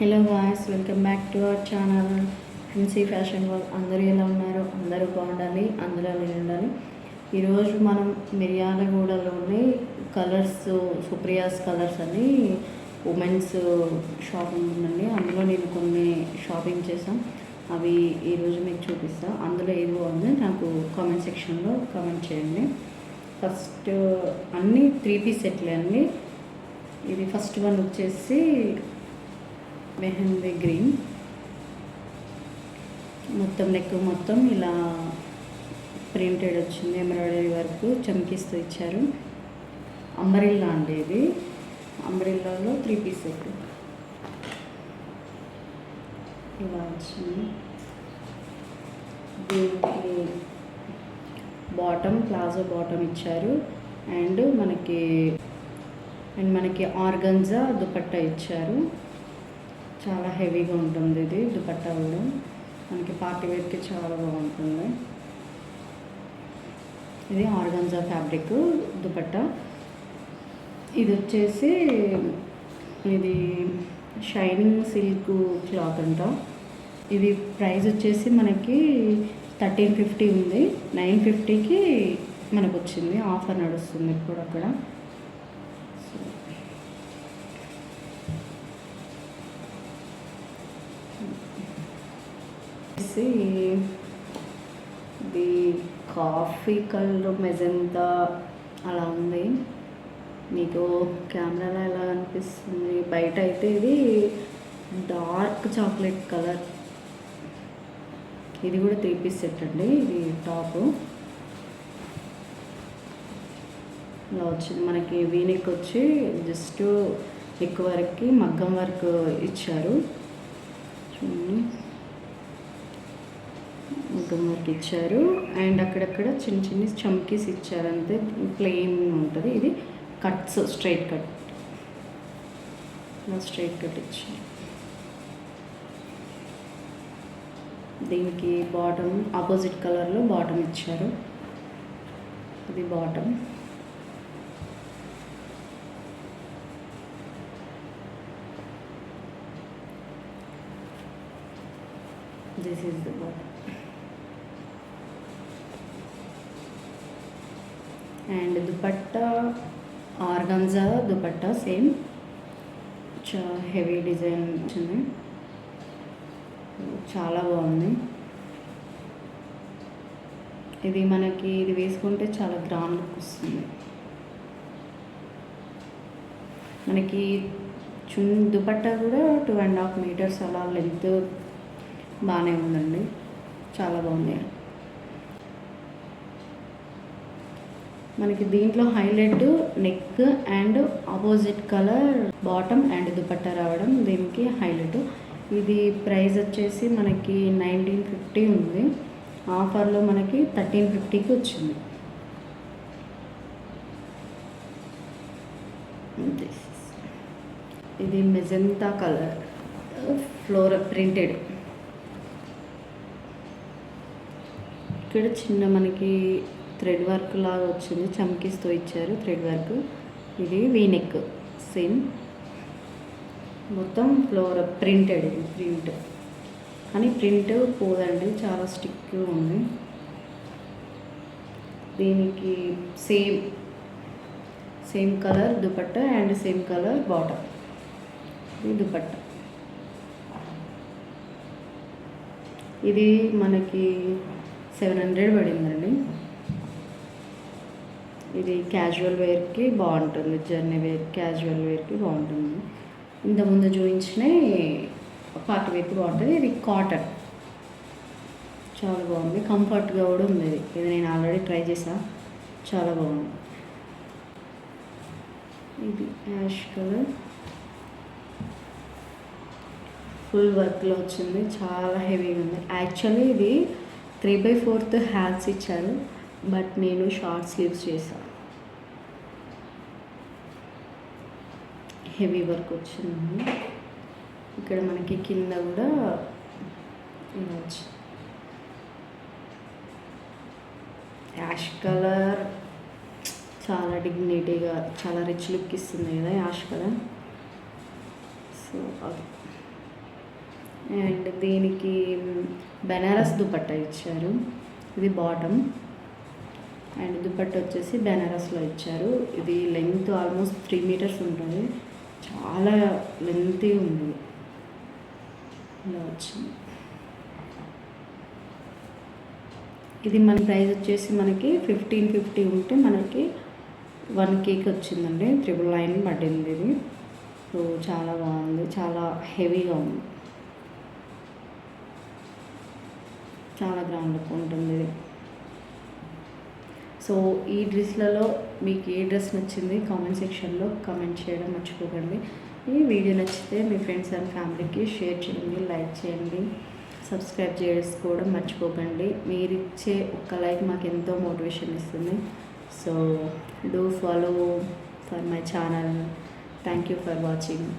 Hello guys welcome back to our channel NC fashion work అందరూ ఎలా ఉన్నారు? అందరూ బాగుండాలి అందరూ అలా ఉండాలి? ఈరోజు మనం మిర్యాలగూడలోని కలర్స్ సుప్రియాస్ కలర్స్ అని ఉమెన్స్ షాపింగ్ ఉందండి. అందులో నేను కొన్ని షాపింగ్ చేసాం అవి ఈరోజు మీకు చూపిస్తా. అందులో ఏది బాగుంది నాకు కామెంట్ సెక్షన్లో కామెంట్ చేయండి. ఫస్ట్ అన్నీ త్రీ పీస్ సెట్లే అండి. ఇది ఫస్ట్ వన్ వచ్చేసి మెహందీ గ్రీన్. మొత్తం నెక్ మొత్తం ఇలా ప్రింటెడ్ వచ్చింది ఎంబ్రాయిడరీ వర్క్ చమ్కిస్తూ ఇచ్చారు. అంబరిల్లా అండి ఇది. అంబరిల్లాలో త్రీ పీస్ సెట్ ఇలా వచ్చింది. దీనికి బాటమ్ ప్లాజో బాటమ్ ఇచ్చారు. అండ్ మనకి అండ్ మనకి ఆర్గన్జా దుపట్టా ఇచ్చారు. చాలా హెవీగా ఉంటుంది ఇది దుపట్టా కూడా. మనకి పార్టీ వేర్కి చాలా బాగుంటుంది. ఇది ఆర్గన్జా ఫ్యాబ్రిక్ దుపట్టా. ఇది వచ్చేసి ఇది షైనింగ్ సిల్క్ క్లాత్ అంట. ఇది ప్రైస్ వచ్చేసి మనకి థర్టీన్ ఫిఫ్టీ ఉంది. నైన్ ఫిఫ్టీకి మనకు వచ్చింది ఆఫర్ నడుస్తుంది ఇప్పుడు అక్కడ సో వచ్చేసి ఇది కాఫీ కలర్ మెజంతా అలా ఉంది. మీకు కెమెరాలో ఎలా అనిపిస్తుంది? బయట అయితే ఇది డార్క్ చాక్లెట్ కలర్ ఇది కూడా త్రీ పీస్ సెట్ అండి. ఇది టాప్ ఇలా వచ్చింది. మనకి వీనెక్ వచ్చి జస్ట్ ఎక్కువ వరకు మగ్గం వర్క్ ఇచ్చారు. చూడండి. మగ్గం వర్క్ ఇచ్చారు. అండ్ అక్కడక్కడ చిన్న చిన్న చమ్కీస్ ఇచ్చారు. అంతే ప్లెయిన్ ఉంటుంది. ఇది cuts straight cut. Straight cut ఇచ్చారు. దీనికి బాటమ్ ఆపోజిట్ కలర్లో బాటమ్ ఇచ్చారు. ఇది bottom. This is the bottom and dupatta organza dupatta same చా హెవీ డిజైన్ వచ్చింది చాలా బాగుంది ఇది మనకి ఇది వేసుకుంటే చాలా గ్రాండ్ లుక్ వస్తుంది మనకి చున్ దుపట్టా కూడా టూ అండ్ హాఫ్ మీటర్స్ అలా లెంత్ బాగానే ఉందండి చాలా బాగుంది మనకి దీంట్లో highlight neck and opposite colour bottom and dupatta రావడం దీనికి హైలైట్. ఇది ప్రైస్ వచ్చేసి మనకి నైన్టీన్ ఫిఫ్టీ ఉంది. ఆఫర్లో మనకి థర్టీన్ ఫిఫ్టీకి వచ్చింది. ఇది మెజంతా కలర్ ఫ్లోర్ ప్రింటెడ్. ఇక్కడ చిన్న మనకి థ్రెడ్ వర్క్ లాగా వచ్చింది. చమ్కీస్తో ఇచ్చారు థ్రెడ్ వర్క్. ఇది వీనెక్ సేమ్ మొత్తం ఫ్లోర్ ప్రింటెడ్ ఇది ప్రింట్. కానీ ప్రింట్ పోదండి చాలా స్టిక్ ఉంది. దీనికి same same colour dupatta and same colour bottom. ఇది దుపట్ట. ఇది మనకి సెవెన్ హండ్రెడ్ పడిందండి. ఇది క్యాజువల్ వేర్కి బాగుంటుంది జర్నీ వేర్ క్యాజువల్ వేర్కి బాగుంటుంది. ఇంతకుముందు చూపించిన పార్టీ వేర్కి బాగుంటుంది ఇది కాటన్ చాలా బాగుంది. కంఫర్ట్గా కూడా ఉంది ఇది. ఇది నేను ఆల్రెడీ ట్రై చేసా. చాలా బాగుంది. ఇది యాష్ కలర్ ఫుల్ వర్క్లో వచ్చింది. చాలా హెవీగా ఉంది. యాక్చువల్లీ ఇది త్రీ బై ఫోర్త్ హ్యాండ్స్ ఇచ్చారు. బట్ నేను షార్ట్ స్లీవ్స్ చేశాను హెవీ వర్క్ వచ్చింది. ఇక్కడ మనకి కింద కూడా ఇలా వచ్చింది యాష్ కలర్ చాలా డిగ్నిటీగా చాలా రిచ్ లుక్ ఇస్తుంది కదా యాష్ కలర్. సో అది. అండ్ దీనికి బెనారస్ దుపట్టా ఇచ్చారు. ఇది బాటమ్. అండ్ దుపట్టా వచ్చేసి బెనారస్లో ఇచ్చారు. ఇది లెంగ్త్ ఆల్మోస్ట్ త్రీ మీటర్స్ ఉంటుంది. చాలా లెంతీ ఉంది. ఇలా వచ్చింది. ఇది మన ప్రైస్ వచ్చేసి మనకి ఫిఫ్టీన్ ఫిఫ్టీ ఉంటే మనకి వన్ కేక్ వచ్చిందండి. త్రిబుల్ నైన్ పడింది ఇది. సో చాలా బాగుంది. చాలా హెవీగా ఉంది. చాలా గ్రాండ్గా ఉంటుంది. ఇది సో ఈ డ్రెస్లలో మీకు ఏ డ్రెస్ నచ్చింది కామెంట్ సెక్షన్లో కామెంట్ చేయడం మర్చిపోకండి. ఈ వీడియో నచ్చితే మీ ఫ్రెండ్స్ అండ్ ఫ్యామిలీకి షేర్ చేయండి లైక్ చేయండి సబ్స్క్రైబ్ చేసుకోవడం మర్చిపోకండి. మీరు ఇచ్చే ఒక్క లైక్ మాకు ఎంతో మోటివేషన్ ఇస్తుంది. So do follow for my channel. Thank you for watching.